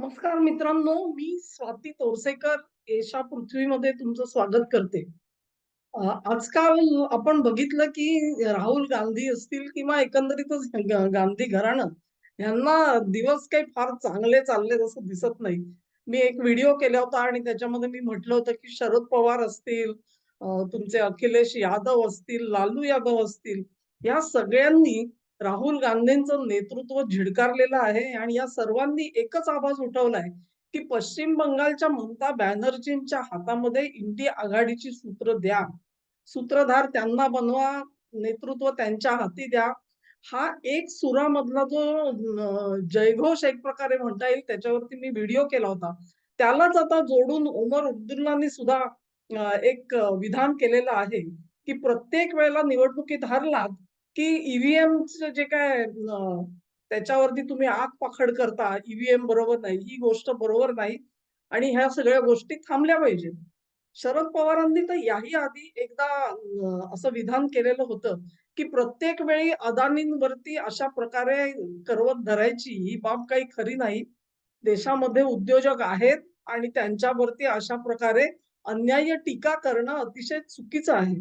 नमस्कार मित्रांनो मी स्वाती तोरसेकर एशा पृथ्वीमध्ये तुमचं स्वागत करते. आजकाल आपण बघितलं की राहुल गांधी असतील किंवा एकंदरीतच गांधी घराणं यांना दिवस काही फार चांगले चालले असं दिसत नाही. मी एक व्हिडिओ केला होता आणि त्याच्यामध्ये मी म्हटलं होतं की शरद पवार असतील तुमचे अखिलेश यादव असतील लालू यादव असतील या सगळ्यांनी राहुल गांधींचं नेतृत्व झिडकारलेलं आहे आणि या सर्वांनी एकच आवाज उठवलाय की पश्चिम बंगालच्या ममता बॅनर्जींच्या हातामध्ये इंडिया आघाडीची सूत्र द्या. सूत्रधार त्यांना बनवा नेतृत्व त्यांच्या हाती द्या. हा एक सुरामधला जो जयघोष एक प्रकारे म्हणता येईल त्याच्यावरती मी व्हिडिओ केला होता. त्यालाच आता जोडून उमर अब्दुल्लानी सुद्धा एक विधान केलेलं आहे की प्रत्येक वेळेला निवडणुकीत हरलात की ईव्हीएम जे काय त्याच्यावरती तुम्ही आग पाखड करता ईव्हीएम बरोबर नाही ही गोष्ट बरोबर नाही. आणि ह्या सगळ्या गोष्टी थांबल्या पाहिजेत. शरद पवारांनी तर याही आधी एकदा असं विधान केलेलं होतं की प्रत्येक वेळी अदानींवरती अशा प्रकारे करवत धरायची ही बाब काही खरी नाही. देशामध्ये उद्योजक आहेत आणि त्यांच्यावरती अशा प्रकारे अन्याय्य टीका करणं अतिशय चुकीचं आहे.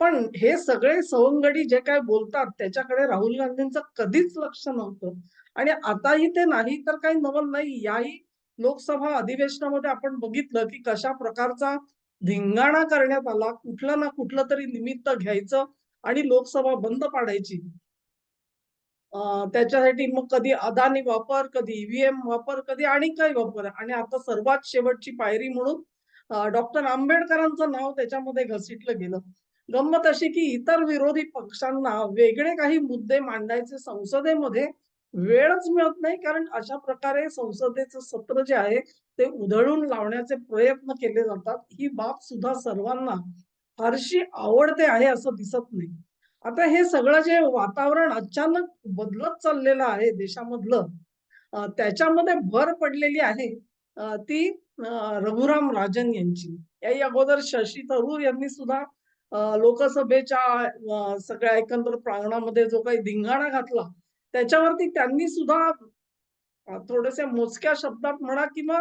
पण हे सगळे सवंगडी जे काय बोलतात त्याच्याकडे राहुल गांधींचं कधीच लक्ष नव्हतं. आणि आताही ते नाही तर काही नवल नाही. याही लोकसभा अधिवेशनामध्ये आपण बघितलं की कशा प्रकारचा धिंगाणा करण्यात आला. कुठलं ना कुठलं तरी निमित्त घ्यायचं आणि लोकसभा बंद पाडायची. त्याच्यासाठी मग कधी अदानी वापर कधी ईव्हीएम वापर कधी आणि काही वापर. आणि आता सर्वात शेवटची पायरी म्हणून डॉक्टर आंबेडकरांचं नाव त्याच्यामध्ये घसीटलं गेलं. गंमत अशी की इतर विरोधी पक्षांना वेगळे काही मुद्दे मांडायचे संसदेमध्ये वेळच मिळत नाही कारण अशा प्रकारे संसदेचं सत्र जे आहे ते उधळून लावण्याचे प्रयत्न केले जातात. ही बाब सुद्धा सर्वांना फारशी आवडते आहे असं दिसत नाही. आता हे सगळं जे वातावरण अचानक बदलत चाललेलं आहे देशामधलं त्याच्यामध्ये भर पडलेली आहे ती रघुराम राजन यांची. याही अगोदर शशी थरूर यांनी सुद्धा लोकसभेच्या सगळ्या एकंदर प्रांगणामध्ये जो काही धिंगाणा घातला त्याच्यावरती त्यांनी सुद्धा थोडेसे मोजक्या शब्दात म्हणा किंवा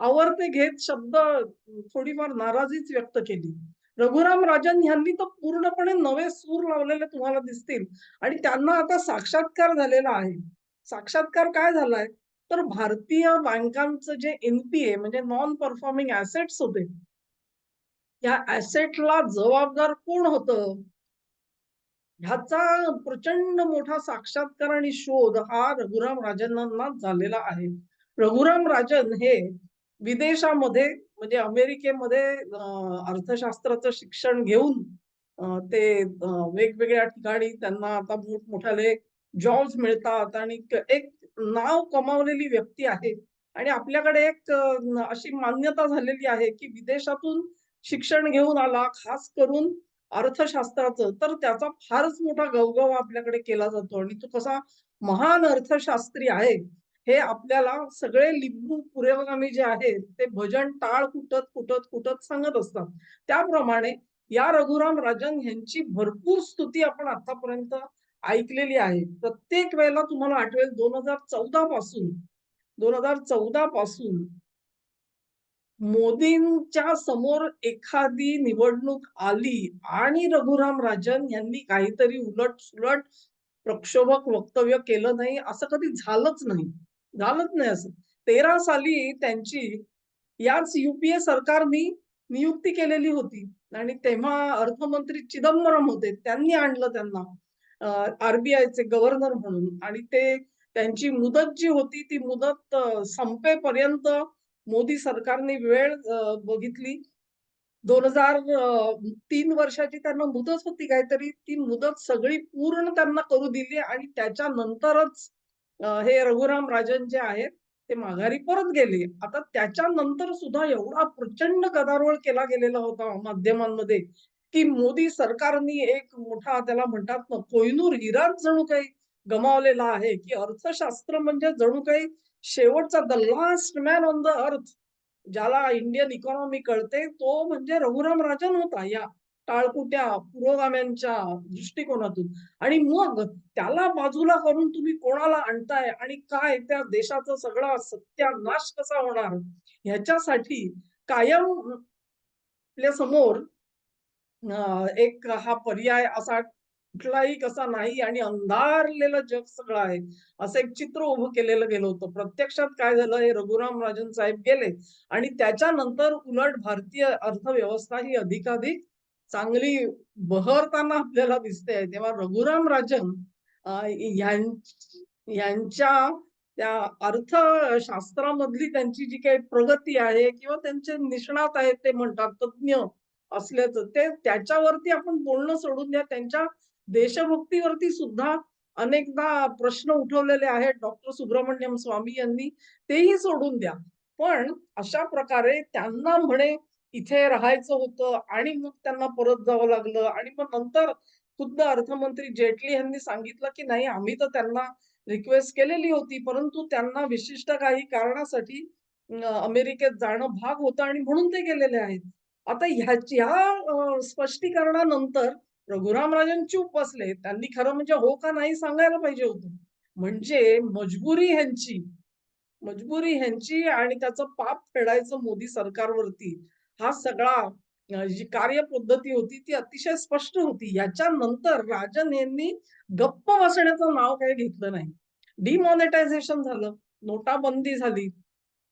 आवर्ते घेत शब्द थोडीफार नाराजीच व्यक्त केली. रघुराम राजन यांनी तर पूर्णपणे नवे सूर लावलेले तुम्हाला दिसतील. आणि त्यांना आता साक्षात्कार झालेला आहे. साक्षात्कार काय झालाय? तर भारतीय बँकांचं जे एनपीए म्हणजे नॉन परफॉर्मिंग ऍसेट्स होते या ऍसेटला जबाबदार कोण होतं? ह्याचा प्रचंड मोठा साक्षात्कार आणि शोध हा रघुराम राजनांना झालेला आहे. रघुराम राजन हे विदेशामध्ये म्हणजे अमेरिकेमध्ये अर्थशास्त्राचं शिक्षण घेऊन ते वेगवेगळ्या ठिकाणी त्यांना आता मोठमोठाले जॉब्स मिळतात आणि एक नाव कमावलेली व्यक्ती आहे. आणि आपल्याकडे एक अशी मान्यता झालेली आहे की विदेशातून शिक्षण घेऊन आला खास करून अर्थशास्त्राचं तर त्याचा फारच मोठा गवगव आपल्याकडे केला जातो. आणि तो कसा महान अर्थशास्त्री आहे हे आपल्याला सगळे लिंबू पुरोगामी जे आहेत ते भजन टाळ कुटत कुटत कुटत सांगत असतात. त्याप्रमाणे या रघुराम राजन यांची भरपूर स्तुती आपण आतापर्यंत ऐकलेली आहे. प्रत्येक वेळेला तुम्हाला आठवेल दोन हजार चौदा पासून दोन हजार चौदा पासून मोदींच्या समोर एखादी निवडणूक आली आणि रघुराम राजन यांनी काहीतरी उलट सुलट प्रक्षोभक वक्तव्य केलं नाही असं कधी झालंच नाही. झालंच नाही असं. तेरा साली त्यांची याच युपीए सरकारनी नियुक्ती केलेली होती. आणि तेव्हा अर्थमंत्री चिदंबरम होते. त्यांनी आणलं त्यांना आरबीआयचे गव्हर्नर म्हणून. आणि ते त्यांची मुदत जी होती ती मुदत संपेपर्यंत मोदी सरकारने वेळ बघितली. दोन हजार तीन वर्षाची त्यांना मुदत होती काहीतरी. ती मुदत सगळी पूर्ण त्यांना करू दिली आणि त्याच्यानंतरच हे रघुराम राजन जे आहेत ते माघारी परत गेले. आता त्याच्यानंतर सुद्धा एवढा प्रचंड गदारोळ केला गेलेला होता माध्यमांमध्ये की मोदी सरकारनी एक मोठा त्याला म्हणतात ना कोहिनूर हिराच जणू काही गमावलेला आहे की अर्थशास्त्र म्हणजे जणू काही शेवटचा the last man on the earth ज्याला इंडियन इकॉनॉमी कळते तो म्हणजे रघुराम राजन होता या टाळकुट्या पुरोगाम्यांच्या दृष्टिकोनातून. आणि मग त्याला बाजूला करून तुम्ही कोणाला आणताय आणि काय त्या देशाचा सगळा सत्यानाश कसा होणार? ह्याच्यासाठी कायम आपल्यासमोर एक हा पर्याय असा कुठलाही कसा नाही आणि अंधारलेलं जग सगळं आहे असं एक चित्र उभं केलेलं गेलं होतं. प्रत्यक्षात काय झालं हे रघुराम राजन साहेब गेले आणि त्याच्यानंतर उलट भारतीय अर्थव्यवस्था ही अधिकाधिक चांगली बहरताना आपल्याला दिसते तेव्हा रघुराम राजन यांच्या त्या अर्थशास्त्रामधली त्यांची जी काही प्रगती आहे किंवा त्यांचे निष्णात आहेत ते म्हणतात तज्ञ असल्याचं ते त्याच्यावरती आपण बोलणं सोडून द्या. त्यांच्या देशभक्तीवरती सुद्धा अनेकदा प्रश्न उठवलेले आहेत. डॉक्टर सुब्रमण्यम स्वामी यांनी तेही सोडून द्या. पण अशा प्रकारे त्यांना म्हणे इथे राहायचं होतं आणि मग त्यांना परत जावं लागलं आणि मग नंतर खुद्द अर्थमंत्री जेटली यांनी सांगितलं की नाही आम्ही तर त्यांना रिक्वेस्ट केलेली होती परंतु त्यांना विशिष्ट काही कारणासाठी अमेरिकेत जाणं भाग होतं आणि म्हणून ते गेलेले आहेत. आता ह्याच्या स्पष्टीकरणानंतर रघुराम राजन चूप बसले त्यांनी खरं म्हणजे हो का नाही सांगायला पाहिजे होतं. म्हणजे मजबुरी ह्यांची मजबुरी ह्यांची आणि त्याचं पाप फेडायचं मोदी सरकारवरती हा सगळा जी कार्यपद्धती होती ती अतिशय स्पष्ट होती. याच्यानंतर राजन यांनी गप्प बसण्याचं नाव काही घेतलं नाही. डिमॉनिटायझेशन झालं नोटाबंदी झाली.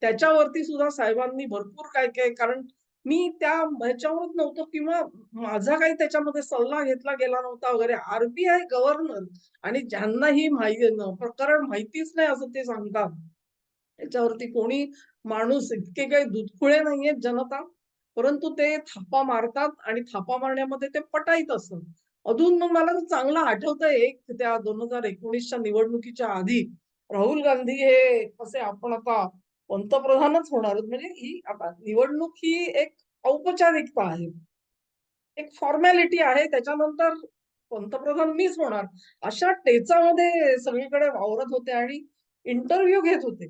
त्याच्यावरती सुद्धा साहेबांनी भरपूर काय काय कारण मी त्या ह्याच्यावरच नव्हतो किंवा माझा काही त्याच्यामध्ये सल्ला घेतला गेला नव्हता वगैरे. आरबीआय गव्हर्नर आणि ज्यांना ही माहिती प्रकरण माहितीच नाही असं ते सांगतात. त्याच्यावरती कोणी माणूस इतके काही दुधखुळे नाहीयेत जनता परंतु ते थापा मारतात आणि थापा मारण्यामध्ये ते पटाईत असत अजून मग मला चांगलं आठवतंय एक त्या दोन हजार एकोणीसच्या निवडणुकीच्या आधी राहुल गांधी हे कसे आपण आता पंतप्रधानच होणार म्हणजे ही आता निवडणूक ही एक औपचारिकता आहे. एक फॉर्मॅलिटी आहे. त्याच्यानंतर पंतप्रधान मीच होणार. अशा टेचामध्ये सगळीकडे वावरत होते आणि इंटरव्ह्यू घेत होते.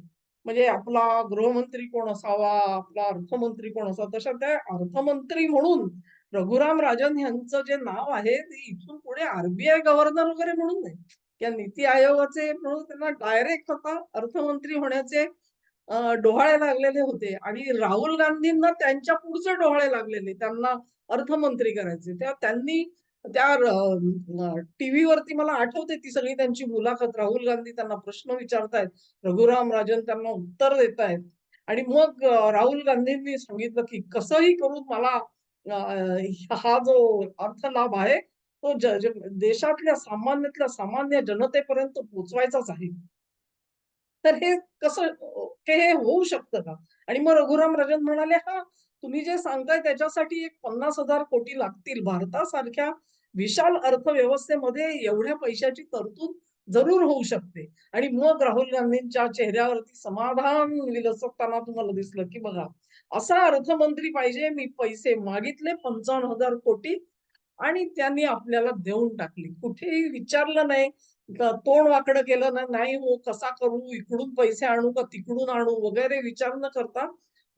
म्हणजे आपला गृहमंत्री कोण असावा आपला अर्थमंत्री कोण असावा तशा त्या अर्थमंत्री म्हणून रघुराम राजन यांचं जे नाव आहे ते इथून पुढे आरबीआय गव्हर्नर वगैरे म्हणून नाही. या नीती आयोगाचे म्हणून त्यांना डायरेक्ट आता अर्थमंत्री होण्याचे डोहाळे लागलेले होते. आणि राहुल गांधींना त्यांच्या पुढचे डोहाळे लागलेले. त्यांना अर्थमंत्री करायचे. त्या त्यांनी त्या टीव्ही वरती मला आठवते ती सगळी त्यांची मुलाखत. राहुल गांधी त्यांना प्रश्न विचारतायत. रघुराम राजन त्यांना उत्तर देत आहेत आणि मग राहुल गांधींनी सांगितलं की कसंही करून मला हा जो अर्थ लाभ आहे तो ज- देशातल्या सामान्यातल्या सामान्य जनतेपर्यंत पोहोचवायचाच आहे. तर हे कसं हे होऊ शकतं का? आणि मग रघुराम राजन म्हणाले हा तुम्ही जे सांगताय त्याच्यासाठी एक पन्नास हजार कोटी लागतील. भारतासारख्या विशाल अर्थव्यवस्थेमध्ये एवढ्या पैशाची तरतूद जरूर होऊ शकते. आणि मग राहुल गांधींच्या चेहऱ्यावरती समाधान विलसताना तुम्हाला दिसलं की बघा असा अर्थमंत्री पाहिजे मी पैसे मागितले पंचावन्न हजार कोटी आणि त्यांनी आपल्याला देऊन टाकली. कुठेही विचारलं नाही. तोंड वाकडं केलं नाही नाही हो कसा करू? इकडून पैसे आणू का तिकडून आणू? वगैरे विचार न करता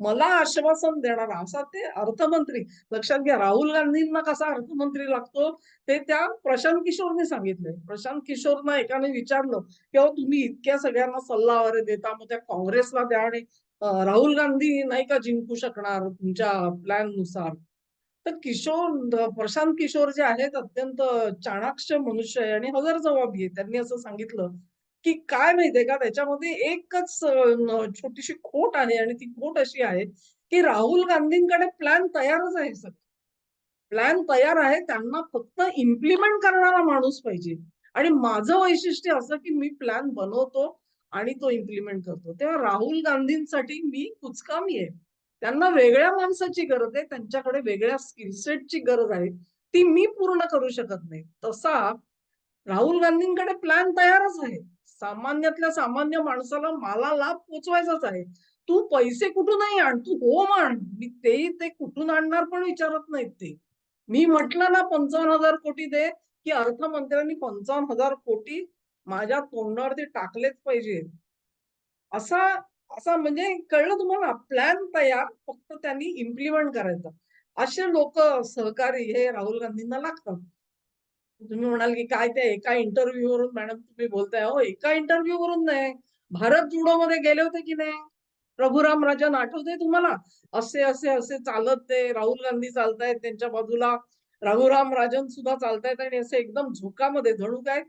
मला आश्वासन देणार. असा ते अर्थमंत्री. लक्षात घ्या राहुल गांधींना कसा अर्थमंत्री लागतो ते त्या प्रशांत किशोरने सांगितलंय. प्रशांत किशोरना एकाने विचारलं किंवा तुम्ही इतक्या सगळ्यांना सल्ला वगैरे देता मग त्या काँग्रेसला द्या आणि राहुल गांधी नाही का जिंकू शकणार तुमच्या प्लॅननुसार? तर किशोर प्रशांत किशोर जे आहेत अत्यंत चाणाक्ष मनुष्य आहे आणि हजर जबाबी आहे त्यांनी असं सांगितलं की काय माहितीये का त्याच्यामध्ये एकच छोटीशी खोट आहे आणि ती खोट अशी आहे की राहुल गांधींकडे प्लॅन तयारच आहे सर प्लॅन तयार आहे त्यांना फक्त इम्प्लिमेंट करणारा माणूस पाहिजे. आणि माझं वैशिष्ट्य असं की मी प्लॅन बनवतो आणि तो इम्प्लिमेंट करतो. तेव्हा राहुल गांधींसाठी मी कुचकामी आहे. त्यांना वेगळ्या माणसाची गरज आहे त्यांच्याकडे वेगळ्या स्किलसेटची गरज आहे ती मी पूर्ण करू शकत नाही. तसा राहुल गांधींकडे प्लॅन तयारच आहे. सामान्यातल्या सामान्य माणसाला मला लाभ पोचवायचाच आहे. तू पैसे कुठूनही आण तू हो मान मी तेही ते कुठून आणणार पण विचारत नाहीत ते. मी म्हटलं ना पंचावन्न हजार कोटी दे की अर्थमंत्र्यांनी पंचावन्न हजार कोटी माझ्या तोंडावरती टाकलेच पाहिजे. असा असा म्हणजे कळलं तुम्हाला? प्लॅन तयार फक्त त्यांनी इम्प्लिमेंट करायचा. असे लोक सहकारी हे राहुल गांधींना लागतात. तुम्ही म्हणाल की काय त्या एका इंटरव्ह्यू वरून मॅडम तुम्ही बोलताय. हो एका इंटरव्ह्यू वरून नाही. भारत जुडो मध्ये गेले होते की नाही? रघुराम राजन आठवते तुम्हाला? असे असे असे चालत ते राहुल गांधी चालतायत त्यांच्या बाजूला रघुराम राजन सुद्धा चालतायत आणि असे एकदम झोकामध्ये जणू काय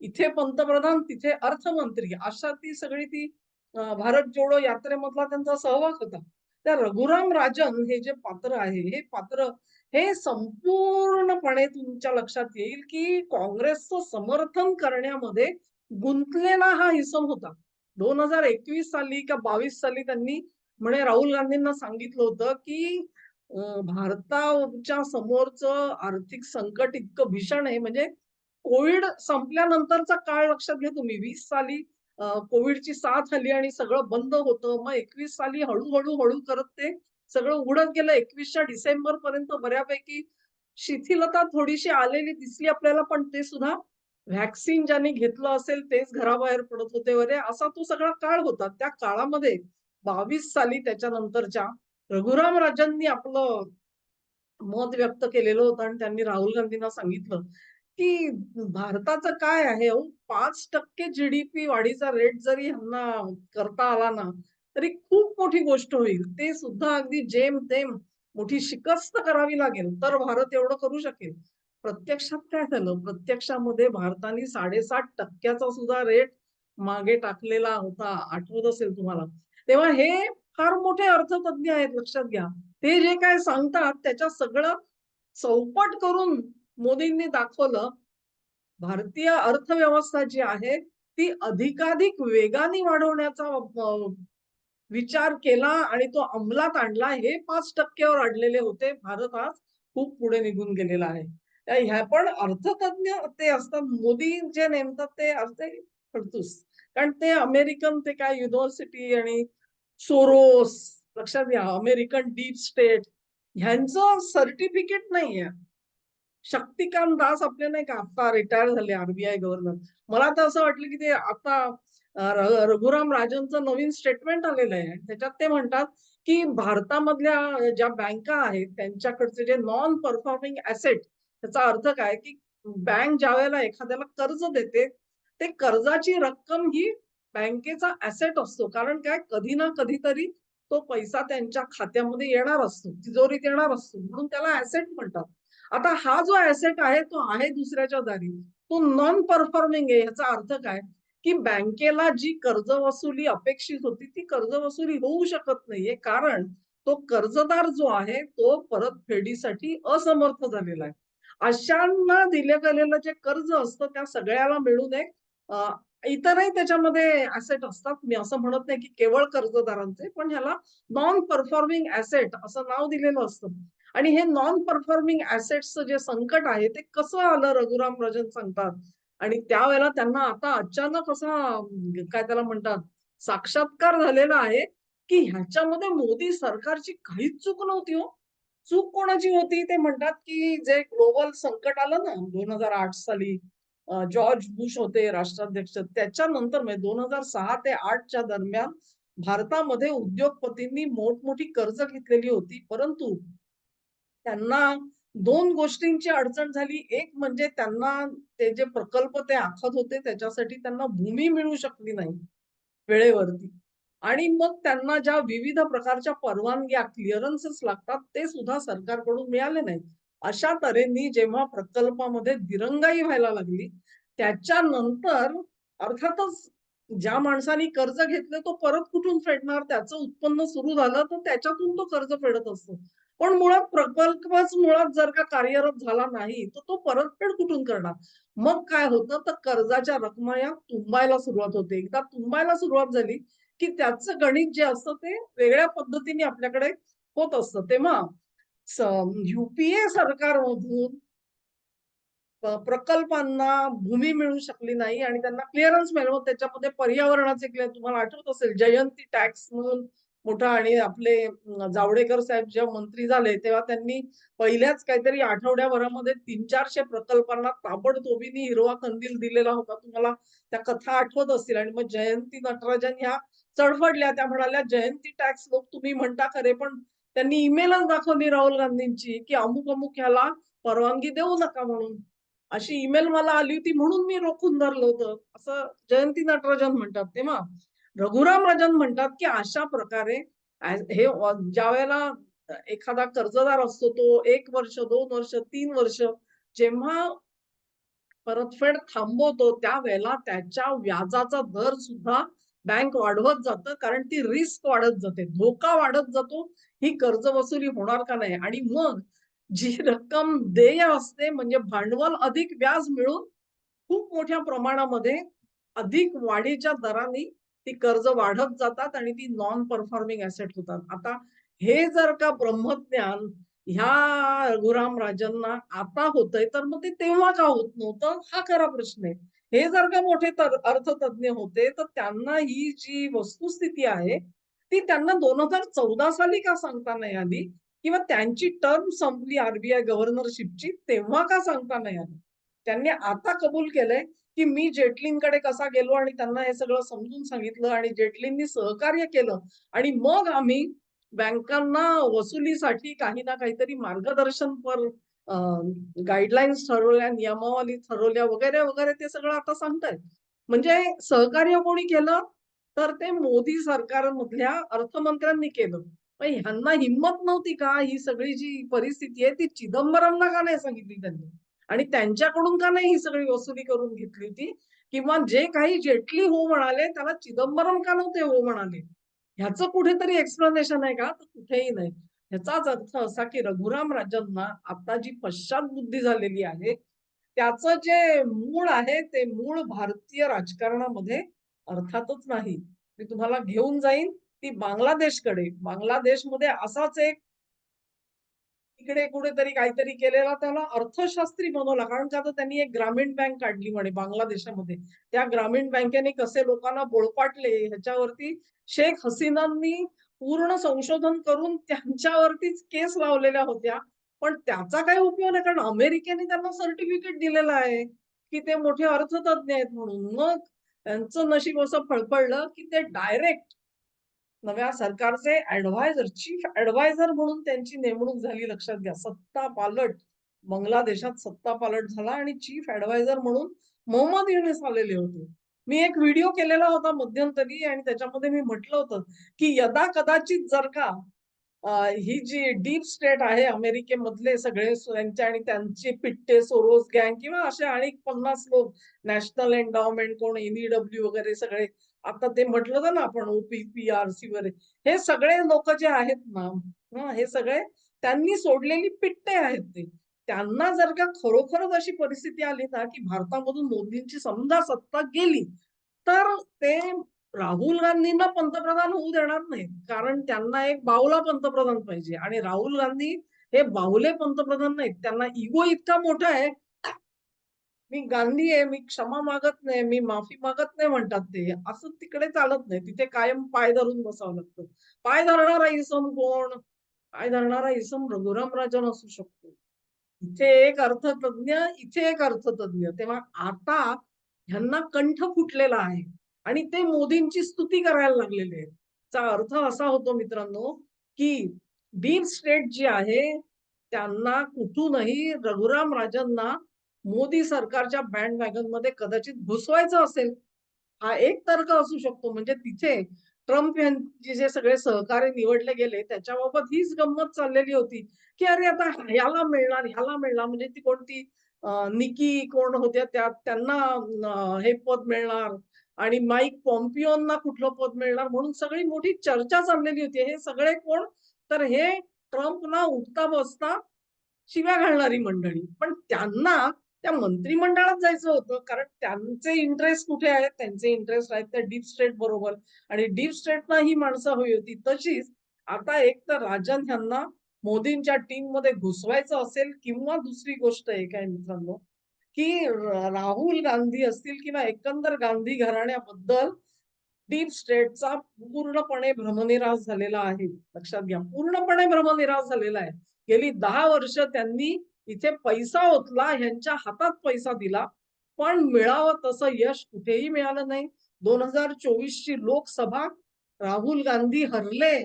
इथे पंतप्रधान तिथे अर्थमंत्री अशा ती सगळी ती भारत जोडो यात्रेमधला त्यांचा सहभाग होता. त्या रघुराम राजन हे जे पात्र आहे हे पात्र हे संपूर्णपणे तुमच्या लक्षात येईल की काँग्रेसचं समर्थन करण्यामध्ये गुंतलेला हा इसम होता. दोन हजार एकवीस साली का बावीस साली त्यांनी म्हणे राहुल गांधींना सांगितलं होतं की भारताच्या समोरचं आर्थिक संकट इतकं भीषण आहे म्हणजे कोविड संपल्यानंतरचा काळ लक्षात घ्या तुम्ही. वीस साली कोविडची साथ आली आणि सगळं बंद होतं. मग एकवीस साली हळूहळू हळू करत ते सगळं उघडत गेलं. एकवीसच्या डिसेंबर पर्यंत बऱ्यापैकी शिथिलता थोडीशी आलेली दिसली आपल्याला पण ते सुद्धा व्हॅक्सिन ज्यांनी घेतलं असेल तेच घराबाहेर पडत होते वगैरे असा तो सगळा काळ होता. त्या काळामध्ये बावीस साली त्याच्यानंतरच्या रघुराम राजांनी आपलं मत व्यक्त केलेलं होतं आणि त्यांनी राहुल गांधींना सांगितलं की भारताचं काय आहे हो? पाच टक्के जीडीपी वाढीचा रेट जरी ह्यांना करता आला ना तरी खूप मोठी गोष्ट होईल. ते सुद्धा अगदी जेम तेम मोठी शिकस्त करावी लागेल. तर भारत एवढं करू शकेल. प्रत्यक्षात काय झालं? प्रत्यक्षामध्ये भारताने साडेसात टक्क्याचा सुद्धा रेट मागे टाकलेला होता. आठवत असेल तुम्हाला? तेव्हा हे फार मोठे अर्थतज्ञ आहेत लक्षात घ्या. ते जे काय सांगतात त्याच्या सगळं चौपट करून मोदींनी दाखवलं भारतीय अर्थव्यवस्था जी आहे ती अधिकाधिक वेगाने वाढवण्याचा विचार केला आणि तो अंमलात आणला हे पाच टक्क्यावर अडलेले होते. भारत आज खूप पुढे निघून गेलेला आहे. ह्या पण अर्थतज्ञ ते असतात. मोदी जे नेमतात ते असते खडतूस. कारण ते अमेरिकन ते काय युनिव्हर्सिटी आणि सोरोस लक्षात घ्या अमेरिकन डीप स्टेट ह्यांचं सर्टिफिकेट नाहीये. शक्तिकांत दास आपले नाही का आता रिटायर झाले आरबीआय गव्हर्नर मला तर असं वाटलं की ते आता रघुराम राजनचं नवीन स्टेटमेंट आलेलं आहे. त्याच्यात ते म्हणतात की भारतामधल्या ज्या बँका आहेत त्यांच्याकडचे जे नॉन परफॉर्मिंग ऍसेट त्याचा अर्थ काय की बँक ज्या वेळेला एखाद्याला कर्ज देते ते कर्जाची रक्कम ही बँकेचा ऍसेट असतो. कारण काय? कधी ना कधीतरी तो पैसा त्यांच्या खात्यामध्ये येणार असतो. तिजोरीत येणार असतो. म्हणून त्याला ऍसेट म्हणतात. आता हा जो ऍसेट आहे तो आहे दुसऱ्याच्या दारी. तो नॉन परफॉर्मिंग आहे याचा अर्थ काय? की बँकेला जी कर्ज वसुली अपेक्षित होती ती कर्ज वसुली होऊ शकत नाहीये. कारण तो कर्जदार जो आहे तो परतफेडीसाठी असमर्थ झालेला आहे. अशांना दिले गेलेलं जे कर्ज असतं त्या सगळ्याला मिळून एक इतरही त्याच्यामध्ये ऍसेट असतात. मी असं म्हणत नाही की केवळ कर्जदारांचे पण ह्याला नॉन परफॉर्मिंग ऍसेट असं नाव दिलेलं असतं. आणि हे नॉन परफॉर्मिंग ऍसेट्सचं जे संकट आहे ते कसं आलं? रघुराम राजन सांगतात. आणि त्यावेळेला त्यांना आता अचानक असा काय त्याला म्हणतात साक्षात्कार झालेला आहे की ह्याच्यामध्ये मोदी सरकारची काहीच चूक नव्हती हो. चूक कोणाची होती? ते म्हणतात की जे ग्लोबल संकट आलं ना दोन हजार आठ साली जॉर्ज बुश होते राष्ट्राध्यक्ष. त्याच्यानंतर म्हणजे दोन हजार सहा ते आठच्या दरम्यान भारतामध्ये उद्योगपतींनी मोठमोठी कर्ज घेतलेली होती. परंतु त्यांना दोन गोष्टींची अडचण झाली. एक म्हणजे त्यांना ते जे प्रकल्प ते आखत होते त्याच्यासाठी त्यांना भूमी मिळू शकली नाही वेळेवरती. आणि मग त्यांना ज्या विविध प्रकारच्या परवानग्या क्लिअरन्सेस लागतात ते सुद्धा सरकारकडून मिळाले नाहीत. अशा तऱ्हेने जेव्हा प्रकल्पामध्ये दिरंगाई व्हायला लागली त्याच्यानंतर अर्थातच ज्या माणसाने कर्ज घेतलं तो परत कुठून फेडणार? त्याचं उत्पन्न सुरू झालं तर त्याच्यातून तो कर्ज फेडत असतो. पण मुळात प्रकल्पच मुळात जर का कार्यरत झाला नाही तर तो परतफेड कुठून करणार? मग काय होतं? तर कर्जाच्या रकमा या तुंबायला सुरुवात होते. एकदा तुंबायला सुरुवात झाली की त्याचं गणित जे असतं ते वेगळ्या पद्धतीने आपल्याकडे होत असतं. तेव्हा युपीए सरकारमधून प्रकल्पांना भूमी मिळू शकली नाही आणि त्यांना क्लिअरन्स मिळवत त्याच्यामध्ये पर्यावरणाचे क्लिअर तुम्हाला आठवत असेल जयंती टॅक्स म्हणून मोठा आणि आपले जावडेकर साहेब जेव्हा मंत्री झाले तेव्हा त्यांनी पहिल्याच काहीतरी आठवड्याभरामध्ये तीन चारशे प्रकल्पांना ताबडतोबीने हिरवा कंदील दिलेला होता. तुम्हाला त्या कथा आठवत असतील. आणि मग जयंती नटराजन ह्या चडफडल्या त्या म्हणाल्या जयंती टॅक्स लोक तुम्ही म्हणता खरे पण त्यांनी ईमेलच दाखवली राहुल गांधींची की अमुक अमुक ह्याला परवानगी देऊ नका म्हणून. अशी ईमेल मला आली होती म्हणून मी रोखून धरलं होतं. असं जयंती नटराजन म्हणतात तेव्हा. रघुराम राजन म्हणतात की अशा प्रकारे हे ज्या वेळेला एखादा कर्जदार असतो तो एक वर्ष दोन वर्ष तीन वर्ष जेव्हा परतफेड थांबवतो त्यावेळेला त्याच्या व्याजाचा दर सुद्धा बँक वाढवत जातं. कारण ती रिस्क वाढत जाते. धोका वाढत जातो. ही कर्ज वसुली होणार का नाही? आणि मग जी रक्कम देय असते म्हणजे भांडवल अधिक व्याज मिळून खूप मोठ्या प्रमाणामध्ये अधिक वाढीच्या दराने ती कर्ज वाढत जातात आणि ती नॉन परफॉर्मिंग ऍसेट होतात. आता हे जर का ब्रह्मज्ञान ह्या रघुराम राजांना आता होतंय तर मग ते तेव्हा का होत नव्हतं? हा खरा प्रश्न आहे. हे जर का मोठे अर्थतज्ञ होते तर त्यांना ही जी वस्तुस्थिती आहे ती त्यांना दोन हजार चौदा साली का सांगता नाही आली? किंवा त्यांची टर्म संपली आरबीआय गव्हर्नरशिपची तेव्हा का सांगता नाही आली? त्यांनी आता कबूल केलंय की मी जेटलींकडे कसा गेलो आणि त्यांना हे सगळं समजून सांगितलं आणि जेटलींनी सहकार्य केलं आणि मग आम्ही बँकांना वसुलीसाठी काही ना काहीतरी मार्गदर्शन पर गाईडलाईन्स ठरवल्या नियमावली ठरवल्या वगैरे वगैरे ते सगळं आता सांगतायत. म्हणजे सहकार्य कोणी केलं तर ते मोदी सरकारमधल्या अर्थमंत्र्यांनी केलं. पण ह्यांना हिंमत नव्हती का ही सगळी जी परिस्थिती आहे ती चिदंबरमना का नाही सांगितली त्यांनी? आणि त्यांच्याकडून का नाही ही सगळी वसुली करून घेतली होती? किंवा जे काही जेटली हो म्हणाले त्याला चिदंबरम का नव्हते हो म्हणाले? ह्याचं कुठेतरी एक्सप्लेनेशन आहे का? तर कुठेही नाही. ह्याचाच अर्थ असा की रघुराम राजांना आता जी पश्चात बुद्धी झालेली आहे त्याचं जे मूळ आहे ते मूळ भारतीय राजकारणामध्ये अर्थातच नाही. मी तुम्हाला घेऊन जाईन ती बांगलादेशकडे. बांगलादेशमध्ये असाच एक इकडे कुठेतरी काहीतरी केलेला त्याला अर्थशास्त्री बनवला. कारण का तर त्यांनी एक ग्रामीण बँक काढली म्हणे बांगलादेशामध्ये. त्या ग्रामीण बँकेने कसे लोकांना बोळपाटले ह्याच्यावरती शेख हसीनांनी पूर्ण संशोधन करून त्यांच्यावरतीच केस लावलेल्या होत्या. पण त्याचा काही उपयोग नाही कारण अमेरिकेने त्यांना सर्टिफिकेट दिलेलं आहे की ते मोठे अर्थतज्ञ आहेत म्हणून. मग त्यांचं नशीब असं फळफळलं की ते डायरेक्ट नव्या सरकारचे ऍडवायझर चीफ ऍडवायझर म्हणून त्यांची नेमणूक झाली. लक्षात घ्या सत्ता पालट बांगलादेशात सत्ता पालट झाला आणि चीफ ऍडवायझर म्हणून मोहम्मद युनिस आलेले होते. मी एक व्हिडिओ केलेला होता मध्यंतरी आणि त्याच्यामध्ये मी म्हटलं होतं की यदा कदाचित जर का ही जी डीप स्टेट आहे अमेरिकेमधले सगळे त्यांचे आणि त्यांचे पिट्टे सोरोस गँग किंवा असे अनेक पन्नास लोक नॅशनल एन्डावमेंट कोण एनईडब्ल्यू वगैरे सगळे आता ते म्हटलं ना आपण ओपी पी आर सी वगैरे हे सगळे लोक जे आहेत ना हे सगळे त्यांनी सोडलेली पिट्टे आहेत ते. त्यांना जर का खरोखरच अशी परिस्थिती आली ना की भारतामधून मोदींची समजा सत्ता गेली तर ते राहुल गांधींना पंतप्रधान होऊ देणार नाहीत. कारण त्यांना एक बाहुला पंतप्रधान पाहिजे. आणि राहुल गांधी हे बाहुले पंतप्रधान नाहीत. त्यांना इगो इतका मोठा आहे मी गांधी आहे मी क्षमा मागत नाही मी माफी मागत नाही म्हणतात ते. असं तिकडे चालत नाही. तिथे कायम पाय धरून बसावं लागतं. पाय धरणारा इसम कोण? पाय धरणारा इसम रघुराम राजन असू शकतो. इथे एक अर्थतज्ञ इथे एक अर्थतज्ञ. तेव्हा आता ह्यांना कंठ फुटलेला आहे. आणि ते मोदींची स्तुती करायला लागलेले आहेत. चा अर्थ असा होतो मित्रांनो की डीप स्टेट जी आहे त्यांना कुठूनही रघुराम राजांना मोदी सरकारच्या बँड वॅगनमध्ये कदाचित घुसवायचं असेल हा एक तर्क असू शकतो. म्हणजे तिथे ट्रम्प यांचे जे सगळे सहकारी निवडले गेले त्याच्याबाबत हीच गंमत चाललेली होती की अरे आता ह्याला मिळणार ह्याला मिळणार. म्हणजे ती कोणती निकी कोण होत्या त्या त्यांना हे पद मिळणार आणि माईक पॉम्पिओनना कुठलं पद मिळणार म्हणून सगळी मोठी चर्चा चाललेली होती. हे सगळे कोण? तर हे ट्रम्पना उठता बसता शिव्या घालणारी मंडळी. पण त्यांना त्या मंत्रिमंडळात जायचं होतं कारण त्यांचे इंटरेस्ट कुठे आहेत? त्यांचे इंटरेस्ट आहेत त्या डीप स्टेट बरोबर. आणि डीप स्टेटना ही माणसं हवी होती. तशीच आता एक तर राजन ह्यांना मोदींच्या टीममध्ये घुसवायचं असेल किंवा दुसरी गोष्ट एक आहे मित्रांनो की राहुल गांधी असतील किंवा एकंदर गांधी घराण्याबद्दल डीप स्टेटचा पूर्णपणे भ्रमनिराश झालेला आहे. लक्षात घ्या पूर्णपणे भ्रमनिराश झालेला आहे. गेली दहा वर्ष त्यांनी इथे पैसा ओतला ह्यांच्या हातात पैसा दिला पण मिळावं तसं यश कुठेही मिळालं नाही. दोन हजार चोवीस ची लोकसभा राहुल गांधी हरले.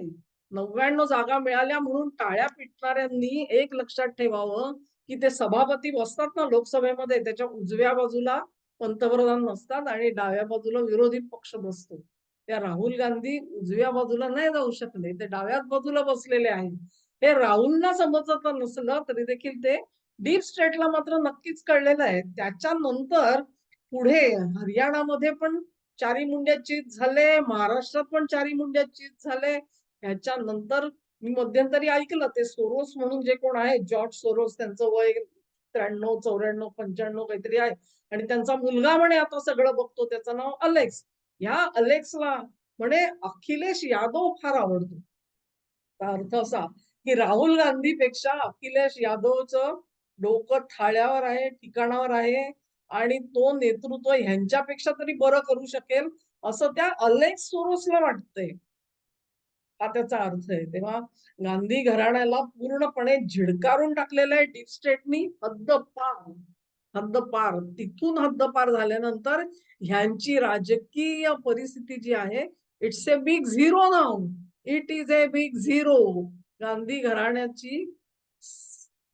नव्याण्णव जागा मिळाल्या म्हणून टाळ्या पिटणाऱ्यांनी एक लक्षात ठेवावं की ते सभापती बसतात ना लोकसभेमध्ये त्याच्या उजव्या बाजूला पंतप्रधान नसतात आणि डाव्या बाजूला विरोधी पक्ष बसतो. त्या राहुल गांधी उजव्या बाजूला नाही जाऊ शकले ते डाव्याच बाजूला बसलेले आहेत. हे राहुलना समजत नसलं तरी देखील ते डीप स्टेटला मात्र नक्कीच कळलेलं आहे. त्याच्यानंतर पुढे हरियाणामध्ये पण चारी मुंड्या चीज झाले महाराष्ट्रात पण चारी मुंड्या चीज झाले. ह्याच्यानंतर मी मध्यंतरी ऐकलं ते सोरोस म्हणून जे कोण आहे जॉर्ज सोरोस त्यांचं वय त्र्याण्णव चौऱ्याण्णव पंच्याण्णव काहीतरी आहे. आणि त्यांचा मुलगा म्हणे आता सगळं बघतो त्याचं नाव अलेक्स. ह्या अलेक्सला म्हणे अखिलेश यादव फार आवडतो. अर्थ असा. की राहुल गांधीपेक्षा अखिलेश यादवचं डोकं थाळ्यावर आहे ठिकाणावर आहे आणि तो नेतृत्व ह्यांच्यापेक्षा तरी बरं करू शकेल असं त्या अलेक्स सोरोसला वाटतंय. हा त्याचा अर्थ आहे. तेव्हा गांधी घराण्याला पूर्णपणे झिडकारून टाकलेलं आहे डीप स्टेटनी. हद्दपार हद्दपार तिथून हद्दपार झाल्यानंतर ह्यांची राजकीय परिस्थिती जी आहे it's a big zero now it is a big zero Gandhi घराण्याची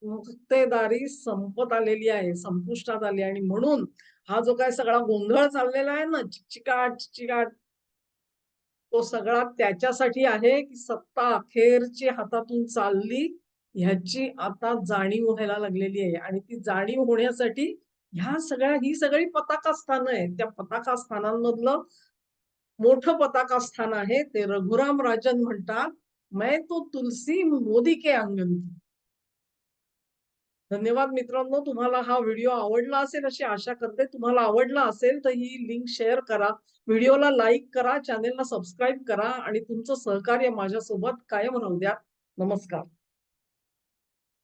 मुक्तेदारी संपत आलेली आहे संपुष्टात आली आणि म्हणून हा जो काय सगळा गोंधळ चाललेला आहे ना चिकाट चिचिकाट तो सगळा त्याच्यासाठी आहे की सत्ता अखेरची हातातून चालली ह्याची आता जाणीव व्हायला लागलेली आहे. आणि ती जाणीव होण्यासाठी ह्या सगळ्या ही सगळी पताका स्थानं आहेत. त्या पताका स्थानांमधलं मोठं पताका स्थान आहे. ते रघुराम राजन म्हणतात मैं तो तुलसी मोदी के अंगण धन्यवाद मित्रांनो तुम्हाला हा व्हिडिओ आवडला असेल अशी आशा करते. तुम्हाला आवडला असेल तर ही लिंक शेअर करा. व्हिडिओला लाईक करा चॅनेलला सबस्क्राईब करा आणि तुमचं सहकार्य माझ्यासोबत कायम राहू द्या. नमस्कार.